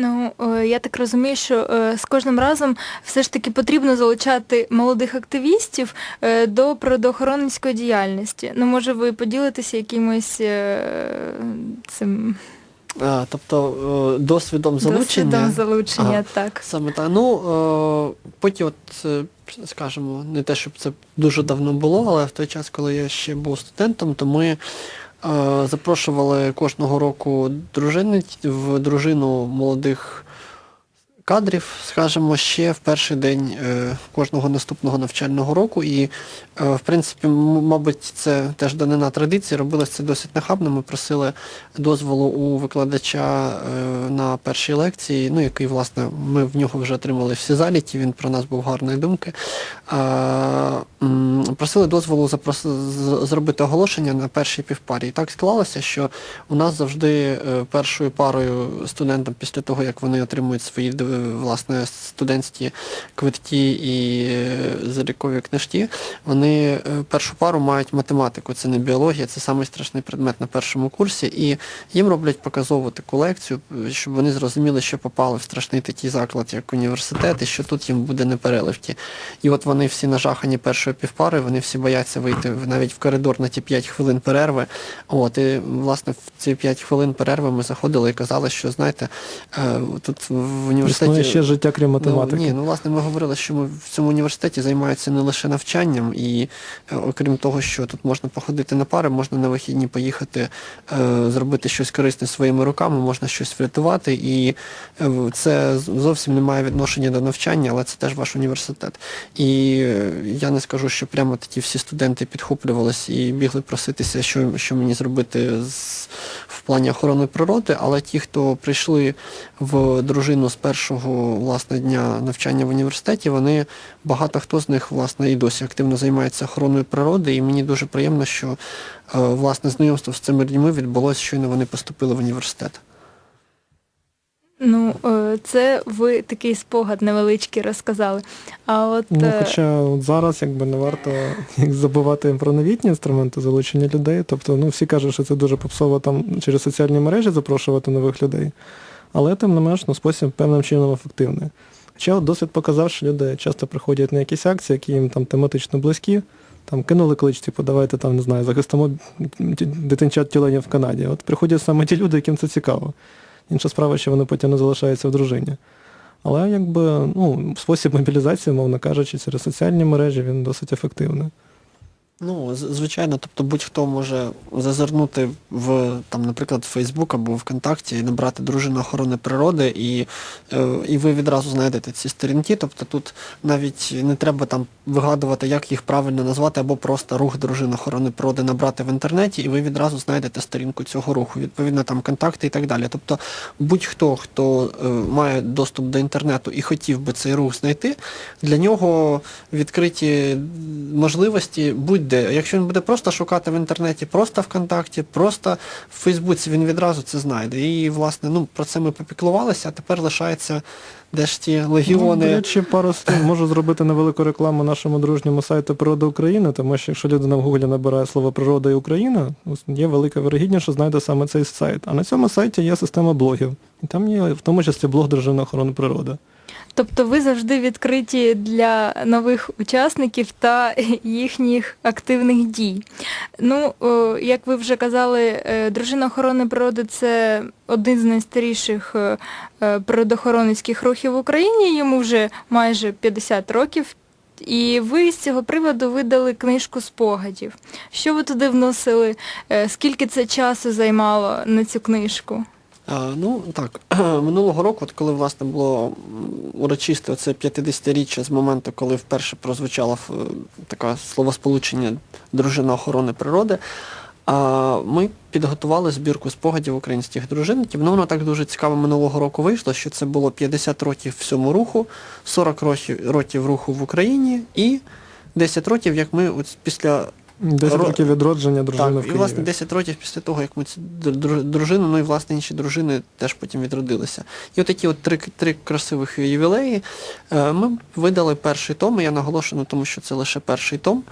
Ну, е, я так розумію, що е, з кожним разом все ж таки потрібно залучати молодих активістів е, до природоохоронницької діяльності. Ну, може, ви поділитеся якимось цим А, тобто досвідом залучення. досвідом залучення, Ага. так. Саме так. Ну, потім, от, скажімо, не те, щоб це дуже давно було, але в той час, коли я ще був студентом, то ми запрошували кожного року дружини в дружину молодих кадрів, скажімо, ще в перший день е, кожного наступного навчального року. І, е, в принципі, мабуть, це теж данина традиції, робилось це досить нахабно. Ми просили дозволу у викладача е, на першій лекції, ну, який, власне, ми в нього вже отримали всі заліті, він про нас був гарної думки. Просили дозволу зробити оголошення на першій півпарі. І так склалося, що у нас завжди першою парою студентам після того, як вони отримують свої власне студентські квитки і е, залікові книжки, вони е, першу пару мають математику. Це не біологія, це самий страшний предмет на першому курсі. І їм роблять показову таку лекцію, щоб вони зрозуміли, що попали в страшний такий заклад, як університет, і що тут їм буде непереливки. І от вони всі нажахані першої півпари, вони всі бояться вийти навіть в коридор на ті 5 хвилин перерви. От, і власне в ці 5 хвилин перерви ми заходили і казали, що знаєте, е, тут в університеті. Існує ще життя, крім математики. Ну, ні, ну власне ми говорили, що ми в цьому університеті займаються не лише навчанням, і е, окрім того, що тут можна походити на пари, можна на вихідні поїхати е, зробити щось корисне своїми руками, можна щось врятувати, і е, це зовсім не має відношення до навчання, але це теж ваш університет. І я не скажу, що прямо такі всі студенти підхоплювалися і бігли проситися, що, що мені зробити з, плані охорони природи, але ті, хто прийшли в дружину з першого власне дня навчання в університеті, вони багато хто з них власне і досі активно займається охороною природи, і мені дуже приємно, що е, власне знайомство з цими людьми відбулося, щойно вони поступили в університет. Ну, е, це ви такий спогад невеличкий розказали. А от Ну, е, хоча от зараз якби не варто як забувати про новітні інструменти залучення людей. Тобто, ну всі кажуть, що це дуже попсово там через соціальні мережі запрошувати нових людей. Але тим не менш, ну, спосіб певним чином ефективний. Хоча от досвід показав, що люди часто приходять на якісь акції, які їм там тематично близькі. Там кинули клич, типу, давайте там, не знаю, захистимо дитинчат тюленів в Канаді. От приходять саме ті люди, яким це цікаво. Інша справа, що вони потім не залишаються в дружині. Але якби ну, спосіб мобілізації, мовно кажучи, через соціальні мережі він досить ефективний. Ну, звичайно, тобто будь-хто може зазирнути в там, наприклад, Фейсбук або ВКонтакті і набрати дружину охорони природи, і, е, і ви відразу знайдете ці сторінки. Тобто тут навіть не треба там вигадувати, як їх правильно назвати, або просто рух дружини охорони природи набрати в інтернеті, і ви відразу знайдете сторінку цього руху, відповідно там контакти і так далі. Тобто будь-хто, хто е, має доступ до інтернету і хотів би цей рух знайти, для нього відкриті можливості будь-де. Якщо він буде просто шукати в інтернеті, просто ВКонтакті, просто в Фейсбуці, він відразу це знайде. І, власне, ну, про це ми попіклувалися, а тепер лишається де ж ті Ну, легіони. до речі, пару слів можу зробити невелику рекламу нашому дружньому сайту Природа України, тому що якщо людина в Гуглі набирає слово природа і Україна, є велика вирогідність, що знайде саме цей сайт. А на цьому сайті є система блогів. І там є в тому числі блог Державної охорони природи. Тобто ви завжди відкриті для нових учасників та їхніх активних дій. Ну, як ви вже казали, е, дружина охорони природи це один з найстаріших е, е, природоохоронницьких рухів в Україні, йому вже майже 50 років. І ви з цього приводу видали книжку спогадів. Що ви туди вносили? Скільки це часу займало на цю книжку? А, ну так, минулого року, от коли власне було м, урочисте це 50-річчя з моменту, коли вперше прозвучало е, таке словосполучення дружина охорони природи, ми підготували збірку спогадів українських дружинників. Ну, воно так дуже цікаво минулого року вийшло, що це було 50 років всьому руху, 40 років, років руху в Україні і 10 років, як ми от після 10 років відродження дружини в Києві. і власне 10 років після того, як ми цю дру- дру- дружину, ну і власне інші дружини теж потім відродилися. І от такі от три, три красивих ювілеї. Е, Ми видали перший том, і я наголошую на тому, що це лише перший том.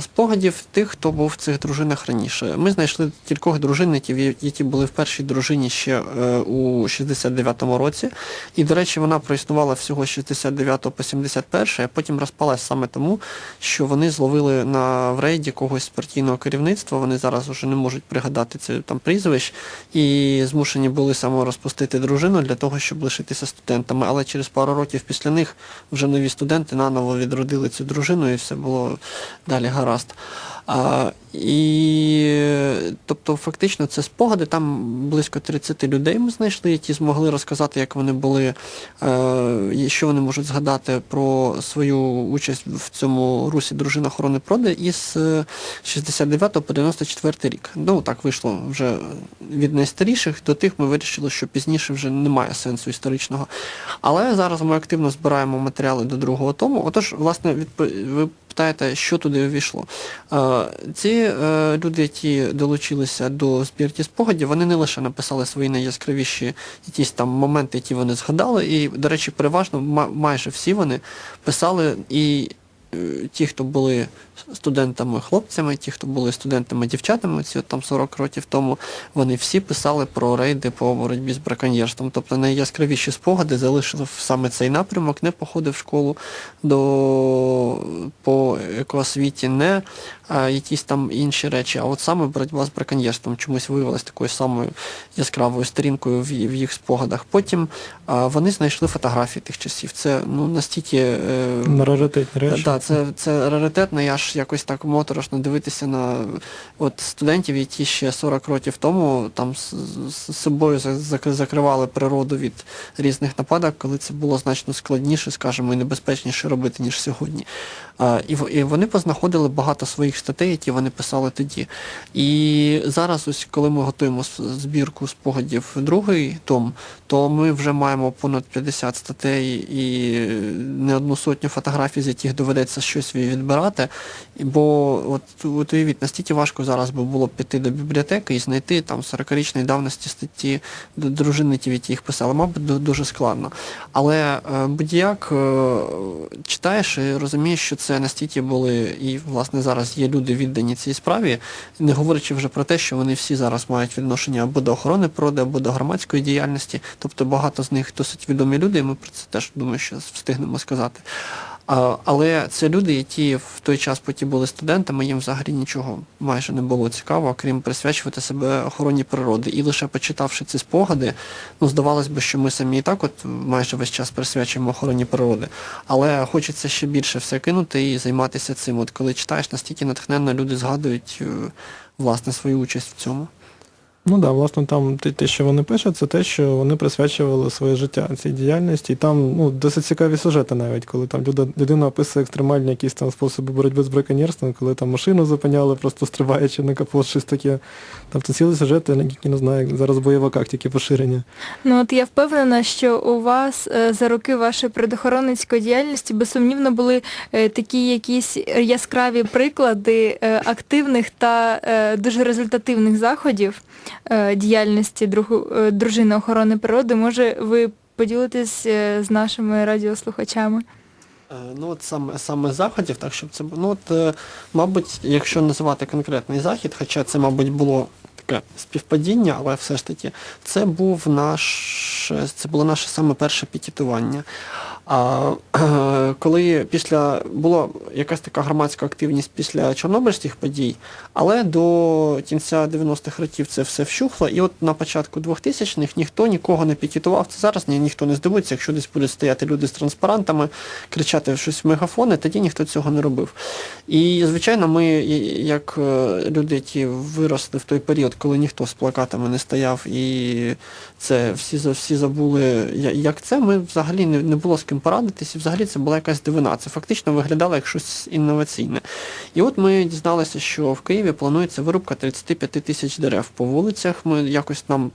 Спогадів тих, хто був в цих дружинах раніше. Ми знайшли кількох дружинників, які були в першій дружині ще е, у 69-му році. І, до речі, вона проіснувала всього з 69 по 71, а потім розпалась саме тому, що вони зловили на в рейді когось з партійного керівництва. Вони зараз вже не можуть пригадати це там прізвищ і змушені були саморозпустити дружину для того, щоб лишитися студентами. Але через пару років після них вже нові студенти наново відродили цю дружину і все було далі гаразд. А, і тобто, фактично, це спогади. Там близько 30 людей ми знайшли, які змогли розказати, як вони були, е, що вони можуть згадати про свою участь в цьому русі дружина охорони проди із е, 69 по 94 рік. Ну так вийшло вже від найстаріших до тих ми вирішили, що пізніше вже немає сенсу історичного. Але зараз ми активно збираємо матеріали до другого тому. Отож, власне, відп- ви питаєте, що туди увійшло. Е, Ці е, люди, які долучилися до збірки спогадів, вони не лише написали свої найяскравіші якісь там моменти, які вони згадали, і, до речі, переважно ма- майже всі вони писали і ті, хто були студентами-хлопцями, ті, хто були студентами-дівчатами, ці от там 40 років тому, вони всі писали про рейди по боротьбі з браконьєрством. Тобто найяскравіші спогади залишили саме цей напрямок, не походив в школу до по екоосвіті, не а, якісь там інші речі, а от саме боротьба з браконьєрством чомусь виявилась такою самою яскравою сторінкою в, їх спогадах. Потім а, вони знайшли фотографії тих часів. Це ну настільки. Е, речі. так, це, це раритетно, я ж якось так моторошно дивитися на от студентів, які ще 40 років тому там з, з- собою закривали природу від різних нападок, коли це було значно складніше, скажімо, і небезпечніше робити, ніж сьогодні. А, і, і вони познаходили багато своїх статей, які вони писали тоді. І зараз, ось коли ми готуємо збірку спогадів другий том, то ми вже маємо понад 50 статей і не одну сотню фотографій, з яких доведеться щось відбирати. Бо от, уявіть, настільки важко зараз би було піти до бібліотеки і знайти там 40-річної давності статті д- дружинників, які їх писали. Мабуть, дуже складно. Але е, будь-як е, читаєш і розумієш, що це настільки були, і власне зараз є люди віддані цій справі, не говорячи вже про те, що вони всі зараз мають відношення або до охорони природи, або до громадської діяльності. Тобто багато з них досить відомі люди, і ми про це теж думаю, що встигнемо сказати. Але це люди, які в той час поки були студентами, їм взагалі нічого майже не було цікаво, крім присвячувати себе охороні природи. І лише почитавши ці спогади, ну здавалось би, що ми самі і так от майже весь час присвячуємо охороні природи. Але хочеться ще більше все кинути і займатися цим. От коли читаєш, настільки натхненно люди згадують е, власне свою участь в цьому. Ну да, власне, там те, що вони пишуть, це те, що вони присвячували своє життя цій діяльності. І там ну, досить цікаві сюжети навіть, коли там люда, людина описує екстремальні якісь там способи боротьби з браконьєрством, коли там машину зупиняли, просто стрибаючи на капот, щось таке. Тобто цілі сюжети, які не знаю, зараз в бойовиках тільки поширені. Ну от я впевнена, що у вас е, за роки вашої предохоронницької діяльності безсумнівно були е, такі якісь яскраві приклади е, активних та дуже результативних заходів діяльності е, дружини охорони природи. Може, ви поділитесь е, з нашими радіослухачами? Е, Ну, от саме, саме заходів, так щоб це. Ну, от, е, мабуть, якщо називати конкретний захід, хоча це, мабуть, було таке співпадіння, але все ж таки, це був наш, це було наше саме перше пікетування. А коли після була якась така громадська активність після чорнобильських подій, але до кінця 90-х років це все вщухло, і от на початку 2000-х ніхто нікого не пікетував. Це зараз ні, ніхто не здивується, якщо десь будуть стояти люди з транспарантами, кричати щось в мегафони, тоді ніхто цього не робив. І, звичайно, ми, як е, люди, які виросли в той період, коли ніхто з плакатами не стояв, і це всі, всі забули, як це, ми взагалі не, не було з ким порадитись, і взагалі це була якась дивина. Це фактично виглядало як щось інноваційне. І от ми дізналися, що в Києві планується вирубка 35 тисяч дерев по вулицях. Ми якось нам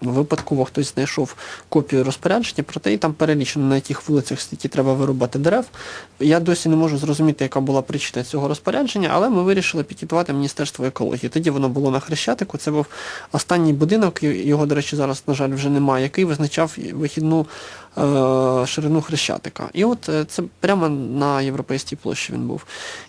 випадково хтось знайшов копію розпорядження, проте і там перелічено, на яких вулицях стільки треба вирубати дерев. Я досі не можу зрозуміти, яка була причина цього розпорядження, але ми вирішили пікетувати Міністерство екології. Тоді воно було на Хрещатику. Це був останній будинок, його, до речі, зараз, на жаль, вже немає, який визначав вихідну ширину Хрещатика. І от е, це прямо на Європейській площі він був.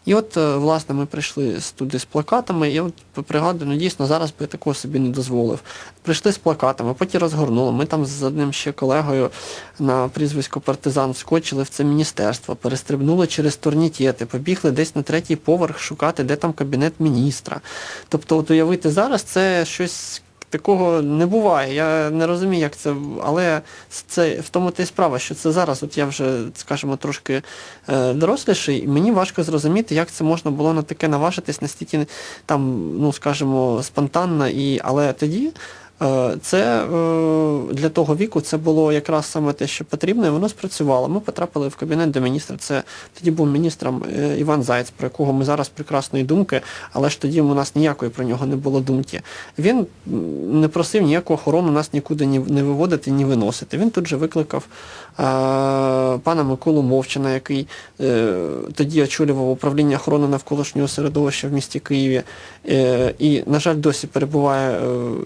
І от, е, власне, ми прийшли туди з плакатами, і от пригадую, ну дійсно, зараз би я такого собі не дозволив. Прийшли з плакатами, потім розгорнули. Ми там з одним ще колегою на прізвисько партизан вскочили в це міністерство, перестрибнули через турнікети, побігли десь на третій поверх шукати, де там кабінет міністра. Тобто, от уявити зараз, це щось. Такого не буває. Я не розумію, як це, але це в тому та й справа, що це зараз, от я вже, скажімо, трошки е, доросліший, і мені важко зрозуміти, як це можна було на таке наважитись настільки там, ну скажімо, спонтанно, і але тоді. Е, Це е, для того віку це було якраз саме те, що потрібно, і воно спрацювало. Ми потрапили в кабінет до міністра. Це тоді був міністром е, Іван Зайць, про якого ми зараз прекрасної думки, але ж тоді у нас ніякої про нього не було думки. Він не просив ніяку охорону нас нікуди ні, не виводити, ні виносити. Він тут же викликав пана Миколу Мовчина, який тоді очолював управління охорони навколишнього середовища в місті Києві. І, на жаль, досі перебуває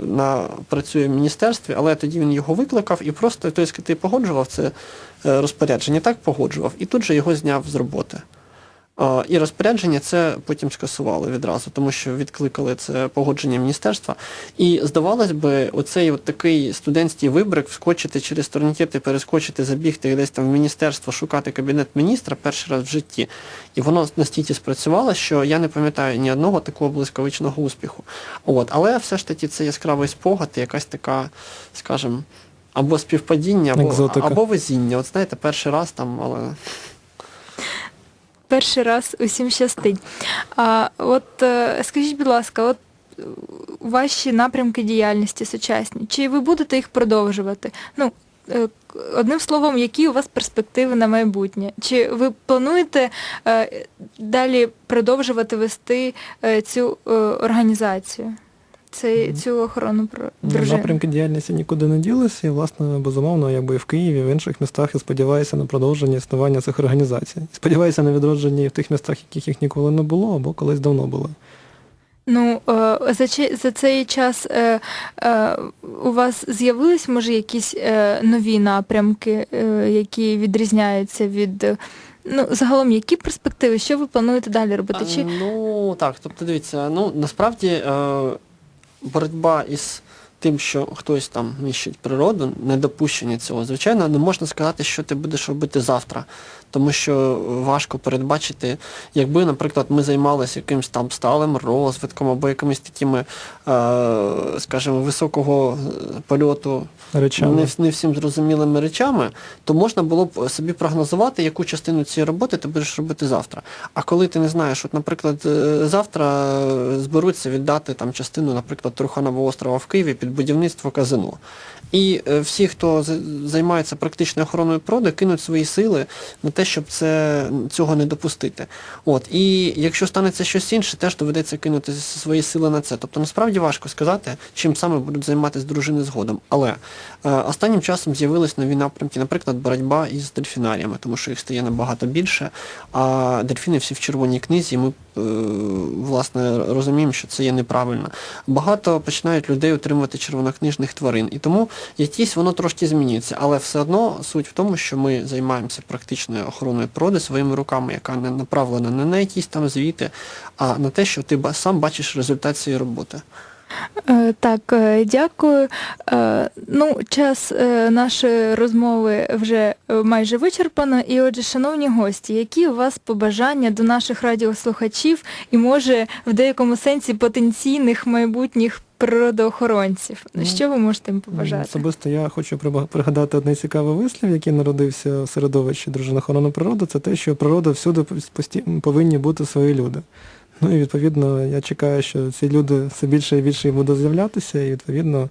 на працює в міністерстві, але тоді він його викликав і просто той, ти погоджував це е, розпорядження, так погоджував, і тут же його зняв з роботи. І розпорядження це потім скасували відразу, тому що відкликали це погодження міністерства. І здавалось би, оцей от такий студентський вибрик вскочити через турнікети, перескочити, забігти десь там в міністерство, шукати кабінет міністра перший раз в житті. І воно настільки спрацювало, що я не пам'ятаю ні одного такого блискавичного успіху. От, але все ж таки це яскравий спогад, і якась така, скажімо, або співпадіння, або, або везіння. От знаєте, перший раз там, але. Перший раз усім щастить. А от е, скажіть, будь ласка, от е, ваші напрямки діяльності сучасні, чи ви будете їх продовжувати? Ну, е, одним словом, які у вас перспективи на майбутнє? Чи ви плануєте далі продовжувати вести цю організацію? Це, Мгм. цю охорону про Ну, дружин? Напрямки діяльності нікуди не ділися, і, власне, безумовно, якби і в Києві, і в інших містах я сподіваюся на продовження існування цих організацій. Сподіваюся на відродження і в тих містах, яких їх ніколи не було, або колись давно були. Ну, е, за, за цей час е, е, у вас з'явились, може, якісь нові напрямки, які відрізняються від. Ну, загалом, які перспективи, що ви плануєте далі робити? Чи Ну так, тобто дивіться, ну насправді боротьба із тим, що хтось там нищить природу, недопущення цього, звичайно, не можна сказати, що ти будеш робити завтра. Тому що важко передбачити, якби, наприклад, ми займалися якимось там сталим розвитком або якимись такими, е, скажімо, високого е, польоту Речами. не, не всім зрозумілими речами, то можна було б собі прогнозувати, яку частину цієї роботи ти будеш робити завтра. А коли ти не знаєш, от, наприклад, е, завтра е, зберуться віддати там частину, наприклад, Труханового острова в Києві під будівництво казино. І е, всі, хто займається практичною охороною природи, кинуть свої сили на те, щоб це, цього не допустити. От. І якщо станеться щось інше, теж доведеться кинути свої сили на це. Тобто насправді важко сказати, чим саме будуть займатися дружини згодом. Але е, останнім часом з'явились нові напрямки, наприклад, боротьба із дельфінаріями, тому що їх стає набагато більше, а дельфіни всі в червоній книзі, і ми власне розуміємо, що це є неправильно. Багато починають людей отримувати червонокнижних тварин. І тому якісь воно трошки змінюється. Але все одно суть в тому, що ми займаємося практичною охороною природи своїми руками, яка не направлена не на якісь там звіти, а на те, що ти сам бачиш результат цієї роботи. Е, Так, е, дякую. Е, Ну, час нашої розмови вже майже вичерпано. І отже, шановні гості, які у вас побажання до наших радіослухачів і, може, в деякому сенсі потенційних майбутніх природоохоронців? Ну, Що ви можете їм побажати? Особисто я хочу пригадати один цікавий вислів, який народився в середовищі дружини охорони природи, це те, що природа всюди повинні бути свої люди. Ну і відповідно я чекаю, що ці люди все більше і більше будуть з'являтися, і відповідно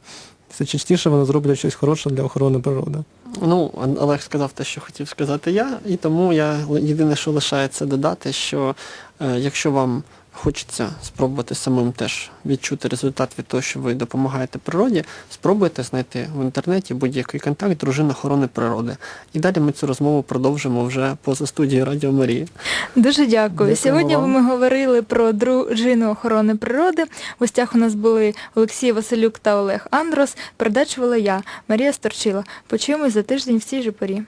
все частіше вони зроблять щось хороше для охорони природи. Ну, Олег сказав те, що хотів сказати я, і тому я єдине, що лишається додати, що е, якщо вам хочеться спробувати самим теж відчути результат від того, що ви допомагаєте природі, спробуйте знайти в інтернеті будь-який контакт дружина охорони природи. І далі ми цю розмову продовжимо вже поза студією Радіо Марії. Дуже дякую. Дякуємо Сьогодні вам. ми говорили про дружину охорони природи. В гостях у нас були Олексій Василюк та Олег Андрос. Передачу вела я, Марія Сторчила. Почуємось за тиждень в цій же порі.